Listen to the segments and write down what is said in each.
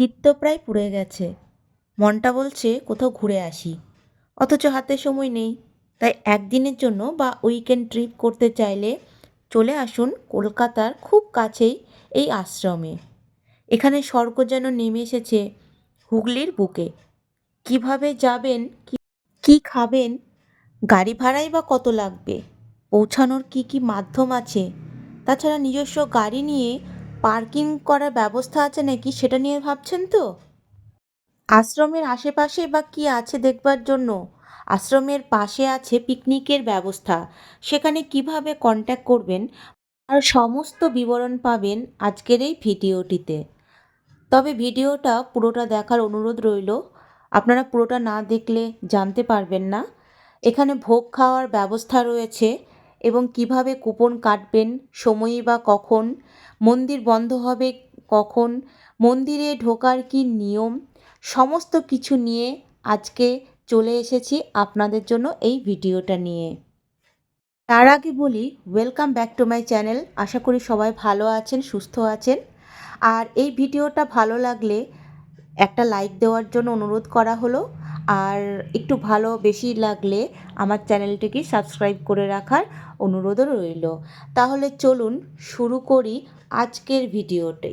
শীত তো প্রায় পুড়ে গেছে। মনটা বলছে, কোথাও ঘুরে আসি। অথচ হাতে সময় নেই। তাই একদিনের জন্য বা উইকেন্ড ট্রিপ করতে চাইলে চলে আসুন কলকাতার খুব কাছেই এই আশ্রমে। এখানে স্বর্গ যেন নেমে এসেছে হুগলির বুকে। কীভাবে যাবেন কি- খাবেন, গাড়ি ভাড়াই বা কত লাগবে? পৌঁছানোর কি কি মাধ্যম আছে? তাছাড়া নিজস্ব গাড়ি নিয়ে পার্কিং করার ব্যবস্থা আছে নাকি সেটা নিয়ে ভাবছেন তো? আশ্রমের আশেপাশে বা কি আছে দেখবার জন্য? আশ্রমের পাশে আছে পিকনিকের ব্যবস্থা। সেখানে কীভাবে কন্ট্যাক্ট করবেন? আর সমস্ত বিবরণ পাবেন আজকের এই ভিডিওটিতে। তবে ভিডিওটা পুরোটা দেখার অনুরোধ রইল। আপনারা পুরোটা না দেখলে জানতে পারবেন না। এখানে ভোগ খাওয়ার ব্যবস্থা রয়েছে। এবং কীভাবে কুপন কাটবেন, সময়ই বা কখন, মন্দির বন্ধ হবে কখন, মন্দিরে ঢোকার কি নিয়ম, সমস্ত কিছু নিয়ে আজকে চলে এসেছি আপনাদের জন্য এই ভিডিওটা নিয়ে। তার আগে বলি welcome back to my channel আশা করি সবাই ভালো আছেন, সুস্থ আছেন। আর এই ভিডিওটা ভালো লাগলে একটা লাইক দেওয়ার জন্য অনুরোধ করা হলো। আর একটু ভালো বেশি লাগলে আমার চ্যানেলটিকে সাবস্ক্রাইব করে রাখার অনুরোধও রইল। তাহলে চলুন শুরু করি আজকের ভিডিওটি।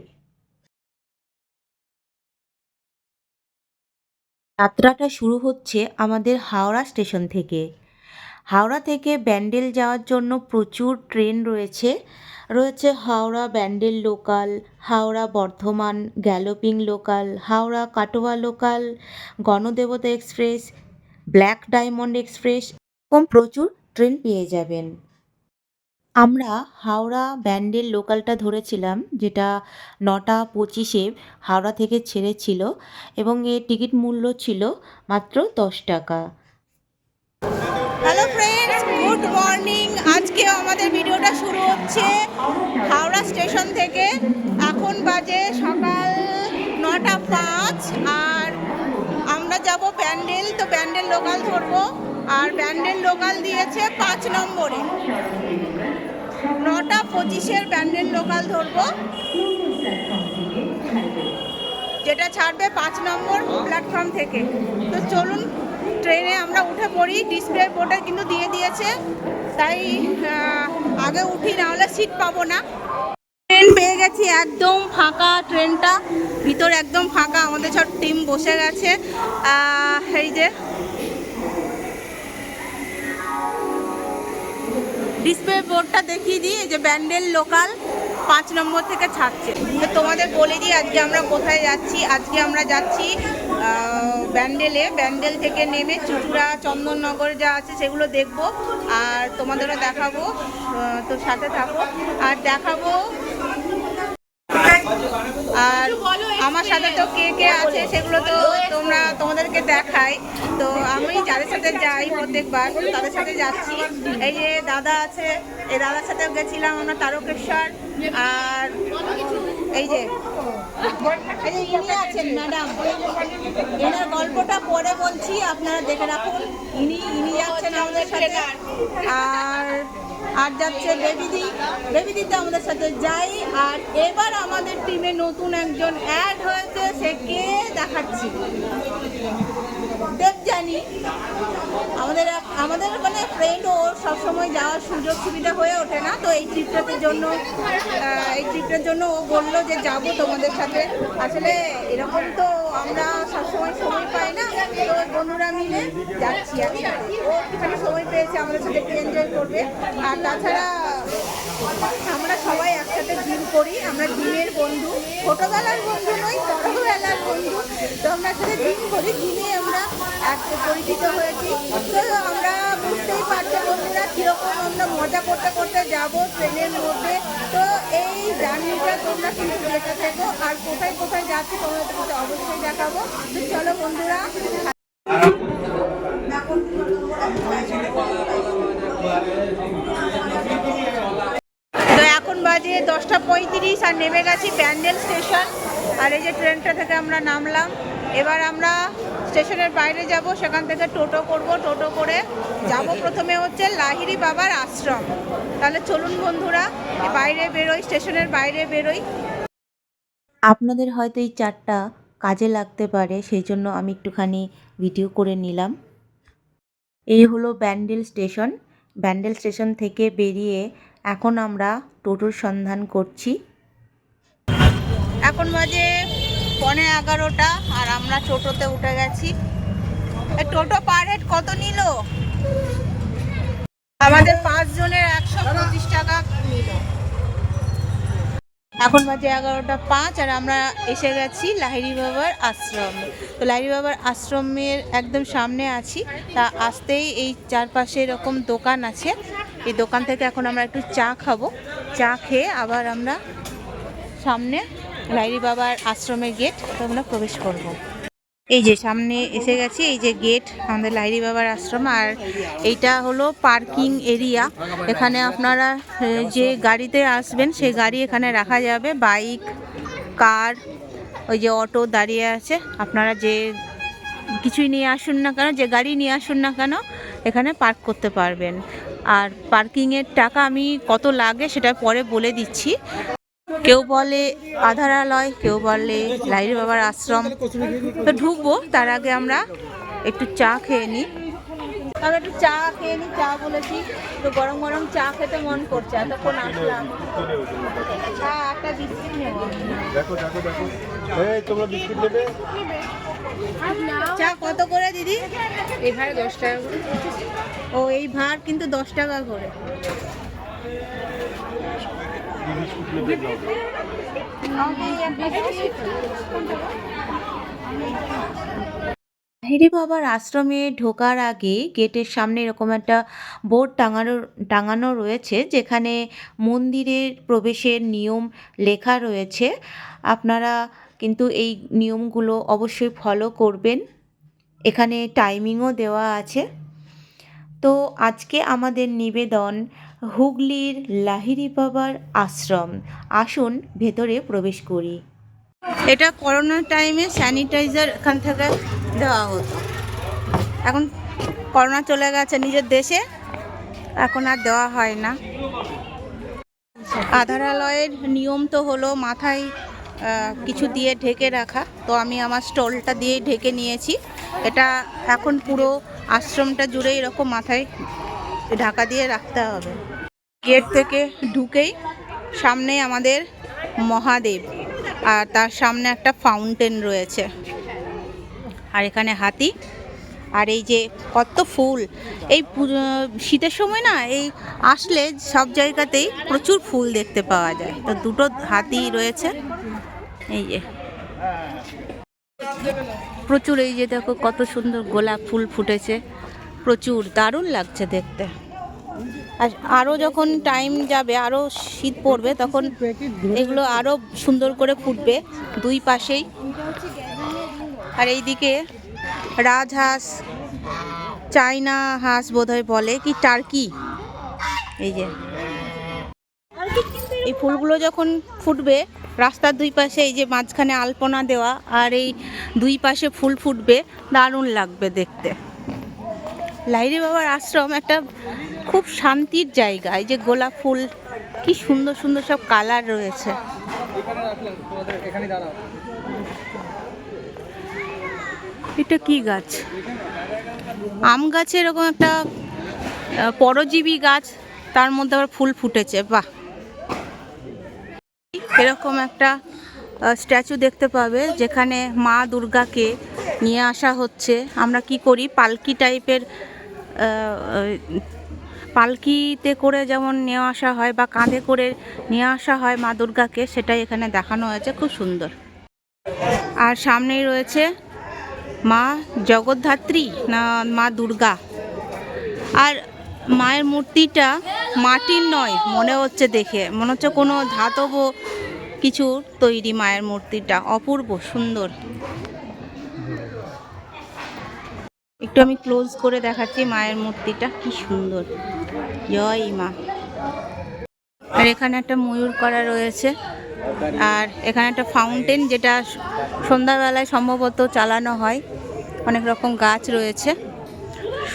যাত্রাটা শুরু হচ্ছে আমাদের হাওড়া স্টেশন থেকে। হাওড়া থেকে ব্যান্ডেল যাওয়ার জন্য প্রচুর ট্রেন রয়েছে। রয়েছে Howrah Bandel local, Howrah Bardhaman galloping local, Howrah Katwa local, Ganadevta express, black diamond express এরকম প্রচুর ট্রেন পেয়ে যাবেন। আমরা হাওড়া ব্যান্ডেল লোকালটা ধরেছিলাম, যেটা নটা পঁচিশে হাওড়া থেকে ছেড়েছিল এবং এর টিকিট মূল্য ছিল মাত্র দশ টাকা। হ্যালো ফ্রেন্ডস গুড মর্নিং আজকে আমাদের ভিডিওটা শুরু হচ্ছে হাওড়া স্টেশন থেকে। এখন বাজে সকাল নটা পাঁচ আর আমরা যাব প্যান্ডেল। তো প্যান্ডেল লোকাল ধরবো। আর প্যান্ডেল লোকাল দিয়েছে পাঁচ নম্বরে। নটা পঁচিশের ব্যান্ডেল লোকাল ধরবো। যেটা ছাড়বে পাঁচ নম্বর প্ল্যাটফর্ম থেকে। তো চলুন ট্রেনে আমরা উঠে পড়ি ডিসপ্লে বোর্ডে কিন্তু দিয়ে দিয়েছে। তাই আগে উঠি, না হলে সিট পাবো না। ট্রেন পেয়ে গেছি, একদম ফাঁকা ট্রেনটা ভিতর একদম ফাঁকা, আমাদের সব টিম বসে গেছে। এই যে ডিসপ্লে বোর্ডটা দেখিয়ে দিই যে ব্যান্ডেল লোকাল, পাঁচ নম্বর থেকে ছাড়ছে। তোমাদের বলে দিই, আজকে আমরা কোথায় যাচ্ছি? আজকে আমরা যাচ্ছি ব্যান্ডেলে। ব্যান্ডেল থেকে নেমে চুচুড়া, চন্দননগর যা আছে সেগুলো দেখব, আর তোমাদেরও দেখাবো তো সাথে থাকো। আর দেখাবো, আর আমার সাথে তো কে কে আছে সেগুলো তো তোমরা তোমাদেরকে দেখাই। তো আমি যাদের সাথে যাই প্রত্যেকবার, তাদের সাথে যাচ্ছি। এই যে দাদা আছে, এই দাদার সাথে গেছিলাম আমরা তারকেশ্বর। আর এই যে ইনি আছেন, ম্যাডাম। এনার গল্পটা পরে বলছি, আপনারা দেখে রাখুন। ইনি ইনি যাচ্ছেন আমাদের সাথে। আর আর যাচ্ছে বেবিদি। বেবিদি তো আমাদের সাথে যাই। আর এবার আমাদের টিমে নতুন একজন অ্যাড হয়েছে, সে কে দেখাচ্ছি। দেবজানি আমাদের আমাদের মানে ফ্রেন্ড ওর সবসময় যাওয়ার সুযোগ সুবিধা হয়ে ওঠে না, তো এই ট্রিপটার জন্য এই ট্রিপটার জন্য ও বলল যে যাব তোমাদের সাথে। আসলে এরকম তো আমরা সবসময় সময় পাই না, তো বন্ধুরা মিলে যাচ্ছি একসাথে ও একটুখানি সময় পেয়েছে আমাদের সাথে একটু এনজয় করবে। আর তাছাড়া আমরা সবাই একসাথে করি, আমরা জিমের বন্ধু। ছোটবেলার বন্ধু নই, বড়বেলার বন্ধু। তো আমরা একসাথে জিম করি জিমে আমরা এক পরিচিত হয়েছি। তো আমরা বুঝতেই পারছি বন্ধুরা কীরকম আমরা মজা করতে করতে যাব ট্রেনের মধ্যে। তো এই জার্নিটা তোমরা কিন্তু দেখে থেকো। আর কোথায় কোথায় যাচ্ছি, তোমাদের কিন্তু অবশ্যই দেখাবো। তো চলো বন্ধুরা তো এখন বাজে দশটা পঁয়ত্রিশ আর নেমে গেছি ব্যান্ডেল স্টেশন। আর এই যে ট্রেনটা থেকে আমরা নামলাম। এবার আমরা স্টেশনের বাইরে যাব, সেখান থেকে টোটো করব, টোটো করে যাব প্রথমে হচ্ছে লাহিড়ি বাবার আশ্রম। তাহলে চলুন বন্ধুরা বাইরে বেরোই, স্টেশনের বাইরে বেরোই। আপনাদের হয়তো এই চারটা কাজে লাগতে পারে, সেই জন্য আমি একটুখানি ভিডিও করে নিলাম। এই হলো ব্যান্ডেল স্টেশন। ব্যান্ডেল স্টেশন থেকে বেরিয়ে এখন আমরা টোটোর সন্ধান করছি। এখন বাজে পনে এগারোটা আর আমরা টোটোতে উঠে গেছি। টোটো পার হেড কত নিল? আমাদের পাঁচ জনের একশো পঁচিশ টাকা নিল। এখন বাজে এগারোটা পাঁচ আর আমরা এসে গেছি লাহিড়ি বাবার আশ্রম। তো লাহিড়ি বাবার আশ্রমের একদম সামনে আছি। তা আসতেই এই চারপাশে এরকম দোকান আছে। এই দোকান থেকে এখন আমরা একটু চা খাব। চা খেয়ে আবার আমরা সামনে লাইরি বাবার আশ্রমের গেট আমরা প্রবেশ করব। এই যে সামনে এসে গেছি, এই যে গেট আমাদের লাইরি বাবার আশ্রম। আর এইটা হলো পার্কিং এরিয়া। এখানে আপনারা যে গাড়িতে আসবেন, সেই গাড়ি এখানে রাখা যাবে। বাইক, কার, ওই যে অটো দাঁড়িয়ে আছে। আপনারা যে কিছুই নিয়ে আসুন না কেন, যে গাড়ি নিয়ে আসুন না কেন, এখানে পার্ক করতে পারবেন। আর পার্কিংয়ের টাকা আমি কত লাগে সেটা পরে বলে দিচ্ছি। কেউ বলে আধারালয় কেউ বলে লাইরি বাবার আশ্রম। তো ঢুকবো, তার আগে আমরা একটু চা খেয়ে নিই। আমরা একটু চা খেয়ে নিই চা বলেছি। তো গরম গরম চা খেতে মন করছে এতক্ষণ আসলাম। চা একটা বিস্কিট নেব। দেখো দেখো দেখো। এই তোমরা বিস্কিট নেবে? চা কত করে দিদি? এই ভাড়া দশ টাকা করে। ও এই ভার কিন্তু দশ টাকা করে। বিস্কুট নেবে দাও। হেরি বাবার আশ্রমে ঢোকার আগে গেটের সামনে এরকম একটা বোর্ড টাঙানো টাঙানো রয়েছে যেখানে মন্দিরের প্রবেশের নিয়ম লেখা রয়েছে। আপনারা কিন্তু এই নিয়মগুলো অবশ্যই ফলো করবেন। এখানে টাইমিংও দেওয়া আছে। তো আজকে আমাদের নিবেদন, হুগলির লাহিড়ি বাবার আশ্রম। আসুন ভেতরে প্রবেশ করি। এটা করোনার টাইমে স্যানিটাইজার এখান থেকে দেওয়া হতো। এখন করোনা চলে গেছে নিজের দেশে, এখন আর দেওয়া হয় না। আধারালয়ের নিয়ম তো হলো মাথায় কিছু দিয়ে ঢেকে রাখা। তো আমি আমার স্টলটা দিয়ে ঢেকে নিয়েছি। এটা এখন পুরো আশ্রমটা জুড়ে এরকম মাথায় ঢাকা দিয়ে রাখতে হবে। গেট থেকে ঢুকেই সামনে আমাদের মহাদেব, আর তার সামনে একটা ফাউন্টেন রয়েছে। আর এখানে হাতি। আর এই যে কত ফুল। এই শীতের সময় না, এই আসলে সব জায়গাতেই প্রচুর ফুল দেখতে পাওয়া যায়। তো দুটো হাতি রয়েছে। এই যে। প্রচুর এই যে দেখো কত সুন্দর গোলাপ ফুল ফুটেছে। প্রচুর দারুণ লাগছে দেখতে। আর আরও যখন টাইম যাবে আরও শীত পড়বে, তখন এগুলো আরও সুন্দর করে ফুটবে দুই পাশেই। আর এইদিকে রাজহাঁস চাইনা হাঁস বোধহয় বলে কি টার্কি? এই যে। এই ফুলগুলো যখন ফুটবে, রাস্তার দুই পাশে এই যে মাঝখানে আলপনা দেওয়া আর এই দুই পাশে ফুল ফুটবে, দারুণ লাগবে দেখতে। লাইরি বাবার আশ্রম একটা খুব শান্তির জায়গা। এই যে গোলাপ ফুল, কি সুন্দর সুন্দর সব কালার রয়েছে। এটা কি গাছ? আম গাছে এরকম একটা পরজীবী গাছ, তার মধ্যে আবার ফুল ফুটেছে, বাহ! এরকম একটা স্ট্যাচু দেখতে পাবে, যেখানে মা দুর্গাকে নিয়ে আসা হচ্ছে। আমরা কি করি, পালকি টাইপের পালকিতে করে যেমন নিয়ে আসা হয় বা কাঁধে করে নিয়ে আসা হয় মা দুর্গাকে, সেটাই এখানে দেখানো হয়েছে, খুব সুন্দর। আর সামনেই রয়েছে মা জগদ্ধাত্রী না মা দুর্গা? আর মায়ের মূর্তিটা মাটির নয়, মনে হচ্ছে দেখে। মনে হচ্ছে কোনো ধাতব কিছু তৈরি মায়ের মূর্তিটা, অপূর্ব, সুন্দর। একটু আমি ক্লোজ করে দেখাচ্ছি মায়ের মূর্তিটা, কি সুন্দর। জয় মা। আর এখানে একটা ময়ূর করা রয়েছে। আর এখানে একটা ফাউন্টেন যেটা সন্ধ্যাবেলায় সম্ভবত চালানো হয়। অনেক রকম গাছ রয়েছে।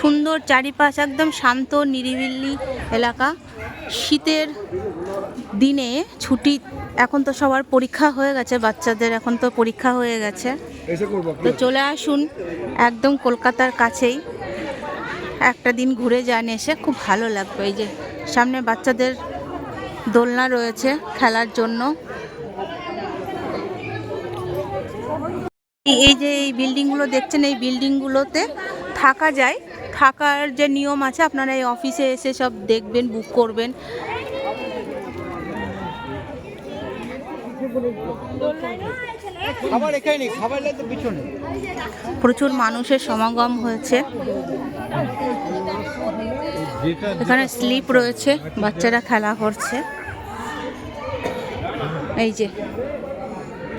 সুন্দর চারিপাশ একদম শান্ত নিরিবিলি এলাকা। শীতের দিনে ছুটি এখন তো সবার পরীক্ষা হয়ে গেছে বাচ্চাদের এখন তো পরীক্ষা হয়ে গেছে। তো চলে আসুন একদম কলকাতার কাছেই। একটা দিন ঘুরে যান এসে খুব ভালো লাগবে। এই যে সামনে বাচ্চাদের দোলনা রয়েছে খেলার জন্য। এই- যে এই বিল্ডিংগুলো দেখছেন এই বিল্ডিংগুলোতে থাকা যায়। থাকার যে নিয়ম আছে আপনারা এই অফিসে এসে সব দেখবেন বুক করবেন। প্রচুর মানুষের সমাগম হয়েছে। এখানে স্লিপ রয়েছে, বাচ্চারা খেলা করছে। এই যে,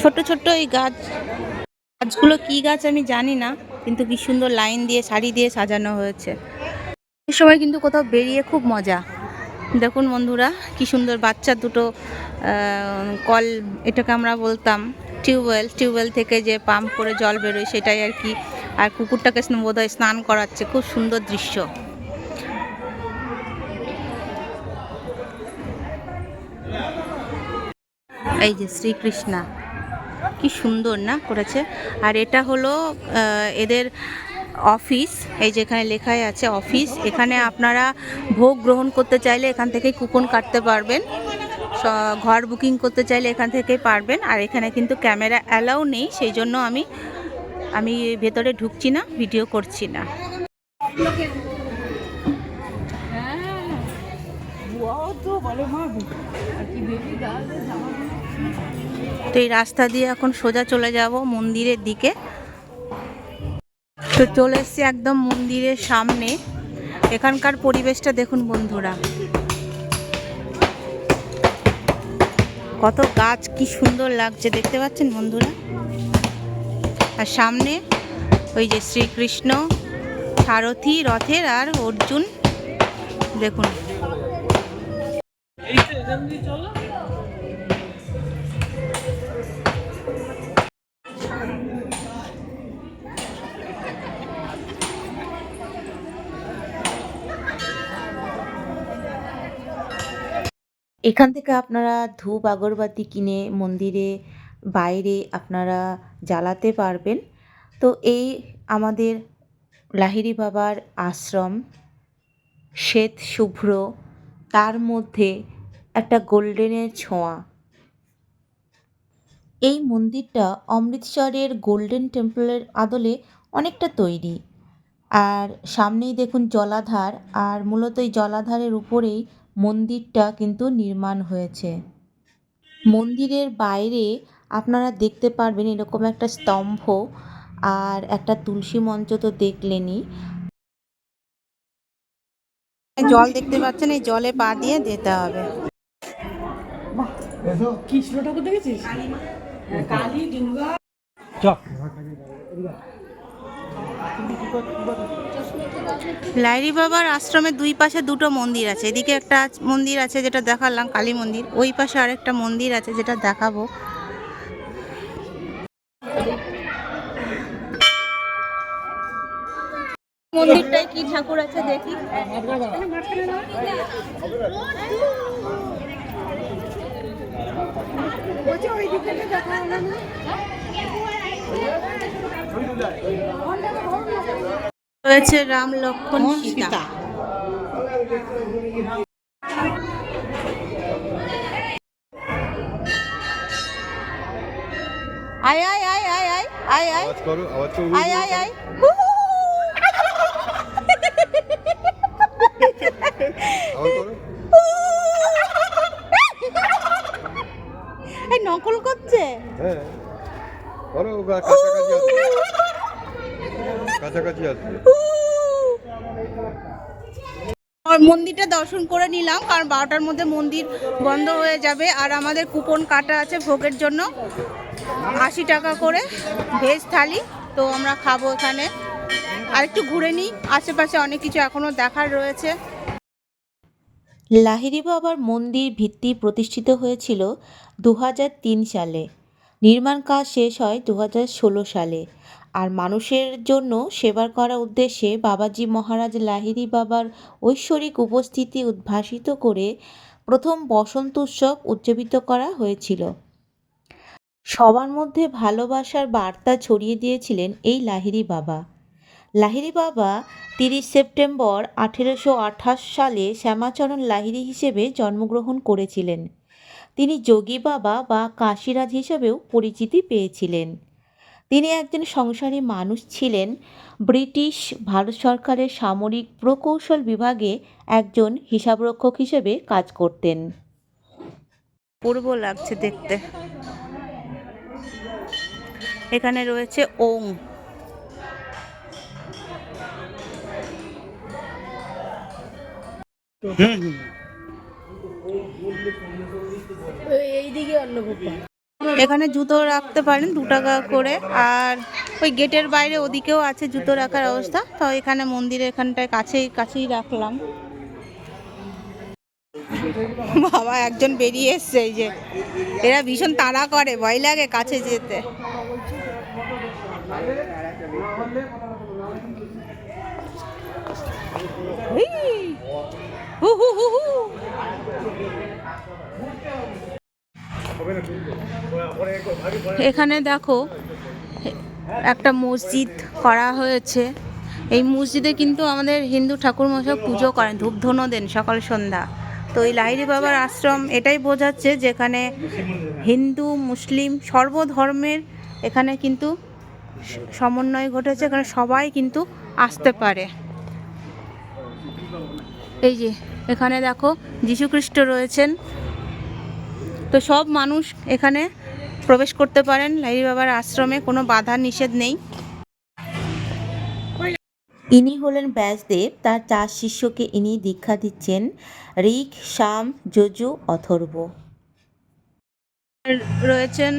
ছোট ছোট এই গাছ, গাছগুলো কি গাছ আমি জানি না, কিন্তু কি সুন্দর লাইন দিয়ে শাড়ি দিয়ে সাজানো হয়েছে। এই সময় কিন্তু কোথাও বেরিয়ে খুব মজা। দেখুন বন্ধুরা, কি সুন্দর বাচ্চা দুটো কল, এটাকে আমরা বলতাম টিউবওয়েল টিউবওয়েল থেকে যে পাম্প করে জল বেরোয়, সেটাই আর কি। আর কুকুরটাকে বোধহয় স্নান করাচ্ছে, খুব সুন্দর দৃশ্য। এই যে শ্রীকৃষ্ণা। কি সুন্দর না করেছে? আর এটা হলো এদের অফিস, এই যেখানে লেখাই আছে অফিস। এখানে আপনারা ভোগ গ্রহণ করতে চাইলে এখান থেকে কুপন কাটতে পারবেন। ঘর বুকিং করতে চাইলে এখান থেকেই পারবেন। আর এখানে কিন্তু ক্যামেরা অ্যালাউ নেই, সেই জন্য আমি আমি ভেতরে ঢুকছি না, ভিডিও করছি না। তো এই রাস্তা দিয়ে এখন সোজা চলে যাব মন্দিরের দিকে। তো চলে এসছি একদম মন্দিরের সামনে। এখানকার পরিবেশটা দেখুন বন্ধুরা। কত গাছ, কি সুন্দর লাগছে, দেখতে পাচ্ছেন বন্ধুরা? আর সামনে ওই যে শ্রীকৃষ্ণ, সারথি, রথের আর অর্জুন। দেখুন। এখান থেকে আপনারা ধূপ, আগরবাতি কিনে মন্দিরে, বাইরে আপনারা জ্বালাতে পারবেন। তো এই আমাদের লাহিড়ি বাবার আশ্রম, শ্বেত শুভ্র, তার মধ্যে একটা গোল্ডেনের ছোঁয়া। এই মন্দিরটা অমৃতসরের গোল্ডেন টেম্পলের আদলে অনেকটা তৈরি। আর সামনেই দেখুন জলাধার, আর মূলত এই জলাধারের উপরেই মন্দিরটা কিন্তু নির্মাণ হয়েছে। মন্দিরের বাইরে আপনারা দেখতে পারবেন এরকম একটা স্তম্ভ আর একটা তুলসী মঞ্চ তো দেখলেনই। জল দেখতে পাচ্ছেন এই জলে পা দিয়ে যেতে হবে। লাইরি বাবার আশ্রমের দুই পাশে দুটো মন্দির আছে। এদিকে একটা মন্দির আছে যেটা দেখালাম, কালী মন্দির। ওই পাশে আরেকটা মন্দির আছে যেটা দেখাবো। মন্দিরটায় কি ঠাকুর আছে দেখি। রয়েছে রাম লক্ষ্মণ সীতা। আয় আয় আয় আয় আয় আয় আয়। আওয়াজ করো আওয়াজ করো আয় আয় আয়। এই নকল করছে? হ্যাঁ। কাছাকাছি কাছাকাছি আসবে। মন্দিরটা দর্শন করে নিলাম কারণ বারোটার মধ্যে মন্দির বন্ধ হয়ে যাবে আর আমাদের কুপন কাটা আছে ভোগের জন্য। আশি টাকা করে ভেজ থালি তো আমরা খাব এখানে। আর একটু ঘুরে নিই আশেপাশে অনেক কিছু এখনও দেখার রয়েছে। লাহিড়ি বাবার মন্দির ভিত্তি প্রতিষ্ঠিত হয়েছিল দু হাজার তিন সালে। নির্মাণ কাজ শেষ হয় দু হাজার ষোলো সালে। আর মানুষের জন্য সেবার করার উদ্দেশ্যে বাবাজি মহারাজ লাহিড়ি বাবার ঐশ্বরিক উপস্থিতি উদ্ভাসিত করে প্রথম বসন্ত উৎসব উদযাপিত করা হয়েছিল। সবার মধ্যে ভালোবাসার বার্তা ছড়িয়ে দিয়েছিলেন এই লাহিড়ী বাবা। লাহিড়ী বাবা তিরিশ সেপ্টেম্বর আঠেরোশো আঠাশ সালে শ্যামাচরণ লাহিড়ী হিসেবে জন্মগ্রহণ করেছিলেন। তিনি যোগী বাবা বা কাশিরাজ হিসেবেও পরিচিতি পেয়েছিলেন। তিনি একজন সংসারী মানুষ ছিলেন। ব্রিটিশ ভারত সরকারের সামরিক প্রকৌশল বিভাগে একজন হিসাবরক্ষক হিসেবে কাজ করতেন। পূর্ব লাগছে দেখতে। এখানে রয়েছে ওং। এখানে জুতো রাখতে পারেন দু টাকা করে। আর ওই গেটের বাইরে ওদিকেও আছে জুতো রাখার অবস্থা তো এখানে মন্দিরের এখানটায় কাছেই কাছেই রাখলাম। বাবা, একজন বেরিয়ে এসছে এই যে। এরা ভীষণ তাড়া করে, ভয় লাগে কাছে যেতে। হু হু হু হু। এখানে দেখো, একটা মসজিদ করা হয়েছে। এই মসজিদে কিন্তু আমাদের হিন্দু ঠাকুর মশাই পুজো করেন, ধূপধুনো দেন সকাল সন্ধ্যা। তো এই লাহিড়ি বাবার আশ্রম এটাই বোঝাচ্ছে যেখানে হিন্দু, মুসলিম সর্বধর্মের এখানে কিন্তু সমন্বয় ঘটেছে, এখানে সবাই কিন্তু আসতে পারে। এই যে, এখানে দেখো যীশুখ্রিস্ট রয়েছেন। তো সব মানুষ এখানে প্রবেশ করতে পারেন। লাহিড়ি বাবার আশ্রমে কোনো বাধা নিষেধ নেই। ইনি হলেন ব্যাসদেব। তার চার শিষ্যকে ইনি দীক্ষা দিচ্ছেন। ঋক শাম যজু অথর্ব। রয়েছেন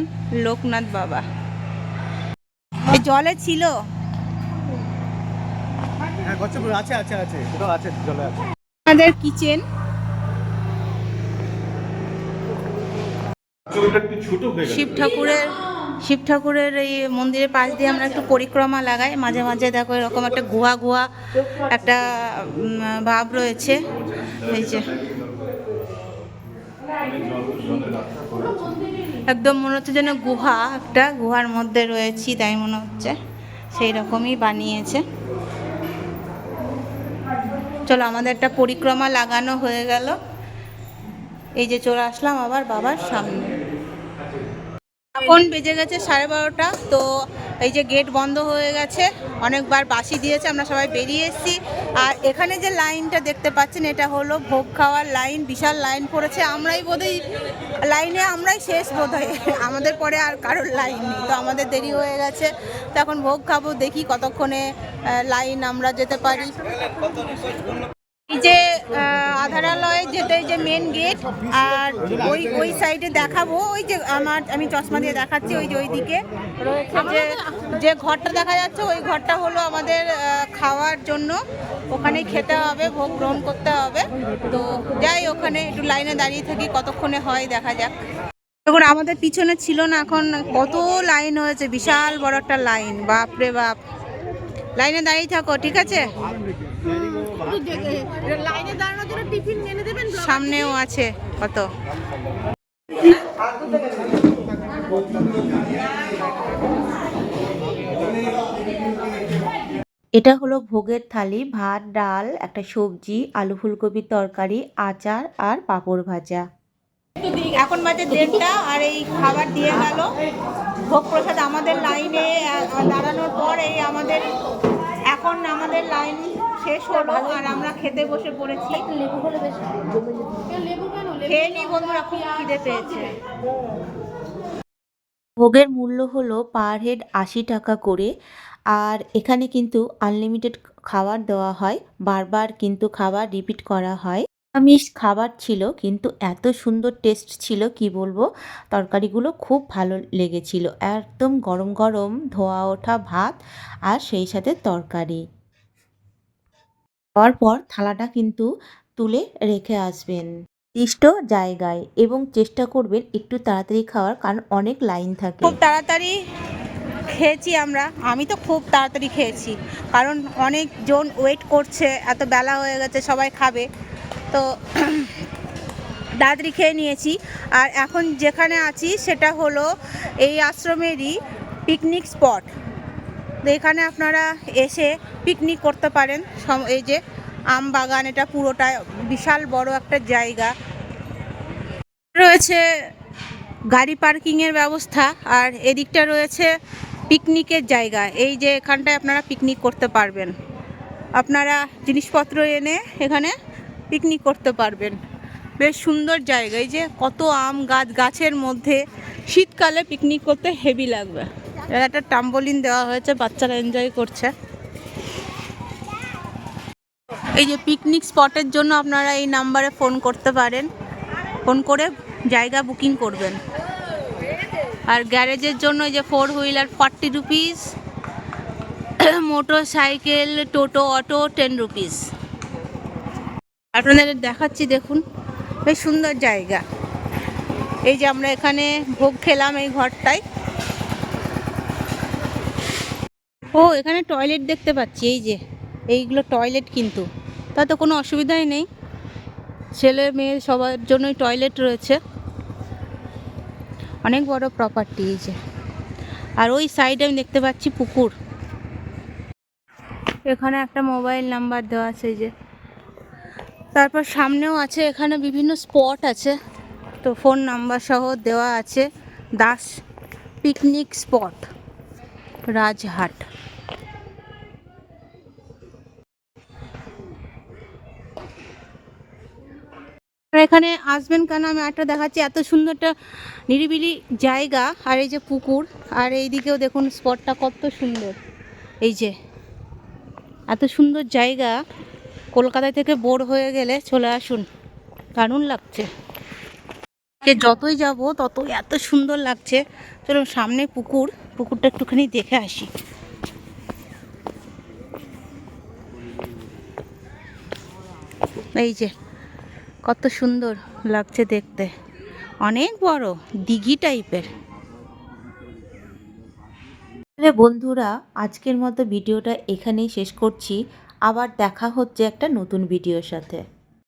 লোকনাথ বাবা। এই জলে ছিল? হ্যাঁ কচ্ছপ আছে আছে আছে। ওটাও আছে জলে আছে। আমাদের কিচেন ওটা একটু ছোট হয়ে শিব ঠাকুরের শিব ঠাকুরের এই মন্দিরের পাশ দিয়ে আমরা একটু পরিক্রমা লাগাই। মাঝে মাঝে দেখো এরকম একটা গুহা গুহা, একটা ভাব রয়েছে। এই যে। একদম মনে হচ্ছে যেন গুহা একটা, গুহার মধ্যে রয়েছি তাই মনে হচ্ছে। সেই রকমই বানিয়েছে। চলো আমাদের একটা পরিক্রমা লাগানো হয়ে গেল। এই যে চলে আসলাম আবার বাবার সামনে। এখন বেজে গেছে সাড়ে বারোটা, তো এই যে গেট বন্ধ হয়ে গেছে, অনেকবার বাসি দিয়েছে, আমরা সবাই বেরিয়ে এসেছি। আর এখানে যে লাইনটা দেখতে পাচ্ছেন, এটা হলো ভোগ খাওয়ার লাইন, বিশাল লাইন পড়েছে। আমরাই বোধহয়, লাইনে আমরাই শেষ বোধহয়। আমাদের পরে আর কারোর লাইন নেই, তো আমাদের দেরি হয়ে গেছে। তো এখন ভোগ খাব, দেখি কতক্ষণে লাইন আমরা যেতে পারি। এই যে আধারালয়ে যেতে যে মেন গেট আর ওই ওই সাইডে দেখাবো। ওই যে আমার, আমি চশমা দিয়ে দেখাচ্ছি, ওই যে ওই দিকে যে যে ঘরটা দেখা যাচ্ছে, ওই ঘরটা হলো আমাদের খাওয়ার জন্য। ওখানে খেতে হবে, ভোগ গ্রহণ করতে হবে। তো যাই, ওখানে একটু লাইনে দাঁড়িয়ে থাকি, কতক্ষণে হয় দেখা যাক। দেখুন, আমাদের পিছনে ছিল না এখন, কত লাইন হয়েছে, বিশাল বড় একটা লাইন। বাপ রে বাপ। লাইনে দাঁড়িয়ে থাকো, ঠিক আছে? লাইনে দাঁড়ানোর জন্য টিফিন এনে দেবেন সামনেও আছে কত? এটা হলো ভোগের থালি ভাত ডাল একটা সবজি আলু ফুলকপির তরকারি আচার আর পাঁপড় ভাজা। এখন বাজে দেড়টা আর এই খাবার দিয়ে গেল। ভোগ প্রসাদ আমাদের লাইনে দাঁড়ানোর পর এই আমাদের এখন আমাদের লাইন শেষ হলো আর আমরা খেতে বসে পড়েছি। খেয়ে নি বন্ধুরা খুব খিদে পেয়েছে। ভোগের মূল্য হলো পার হেড আশি টাকা করে। আর এখানে কিন্তু আনলিমিটেড খাবার দেওয়া হয়। বারবার কিন্তু খাবার রিপিট করা হয়। আমিষ খাবার ছিল কিন্তু এত সুন্দর টেস্ট ছিল কি বলব? তরকারিগুলো খুব ভালো লেগেছিল। একদম গরম গরম ধোয়া ওঠা ভাত আর সেই সাথে তরকারি। খাওয়ার পর থালাটা কিন্তু তুলে রেখে আসবেন। নির্দিষ্ট জায়গায় এবং চেষ্টা করবেন একটু তাড়াতাড়ি খাওয়ার, কারণ অনেক লাইন থাকে। খুব তাড়াতাড়ি খেয়েছি আমরা। আমি তো খুব তাড়াতাড়ি খেয়েছি, কারণ অনেকজন ওয়েট করছে, এত বেলা হয়ে গেছে, সবাই খাবে। তো তাড়াতাড়ি খেয়ে নিয়েছি। আর এখন যেখানে আছি সেটা হলো এই আশ্রমেরই পিকনিক স্পট তো এখানে আপনারা এসে পিকনিক করতে পারেন। এই যে আম বাগান, এটা পুরোটা বিশাল বড় একটা জায়গা। রয়েছে গাড়ি পার্কিংয়ের ব্যবস্থা আর এদিকটা রয়েছে পিকনিকের জায়গা। এই যে এখানটায় আপনারা পিকনিক করতে পারবেন। আপনারা জিনিসপত্র এনে এখানে পিকনিক করতে পারবেন। বেশ সুন্দর জায়গা। এই যে কত আম গাছ, গাছের মধ্যে শীতকালে পিকনিক করতে হেভি লাগবে। একটা টাম্বলিন দেওয়া হয়েছে, বাচ্চারা এনজয় করছে। এই যে পিকনিক স্পটের জন্য আপনারা এই নাম্বারে ফোন করতে পারেন। ফোন করে জায়গা বুকিং করবেন। আর গ্যারেজের জন্য এই যে four wheeler forty rupees motorcycle টোটো অটো টেন রুপিস আপনাদের দেখাচ্ছি, দেখুন, বেশ সুন্দর জায়গা। এই যে আমরা এখানে ভোগ খেলাম এই ঘরটায়। ও, এখানে টয়লেট দেখতে পাচ্ছি, এই যে, এইগুলো টয়লেট কিন্তু। তাতে কোনো অসুবিধাই নেই। ছেলে মেয়ে সবার জন্যই টয়লেট রয়েছে। অনেক বড় প্রপার্টি এই যে। আর ওই সাইডে আমি দেখতে পাচ্ছি পুকুর। এখানে একটা মোবাইল নাম্বার দেওয়া আছে, এই যে। তারপর সামনেও আছে, এখানে বিভিন্ন স্পট আছে। তো ফোন নাম্বার সহ দেওয়া আছে। Das picnic spot Rajhat. এখানে আসবেন কেন? আমি একটা দেখাচ্ছি। এত সুন্দর একটা নিরিবিলি জায়গা। আর এই যে পুকুর, আর এই দিকেও দেখুন স্পটটা কত সুন্দর। এই যে, এত সুন্দর জায়গা। কলকাতা থেকে বোর হয়ে গেলে চলে আসুন। দারুণ লাগছে। যে যতই যাব, ততই এত সুন্দর লাগছে। চলুন সামনে পুকুর, পুকুরটা একটুখানি দেখে আসি। এই যে, কত সুন্দর লাগছে দেখতে। অনেক বড়, দিঘি টাইপের। বন্ধুরা, আজকের মতো ভিডিওটা এখানেই শেষ করছি। আবার দেখা হচ্ছে একটা নতুন ভিডিওর সাথে।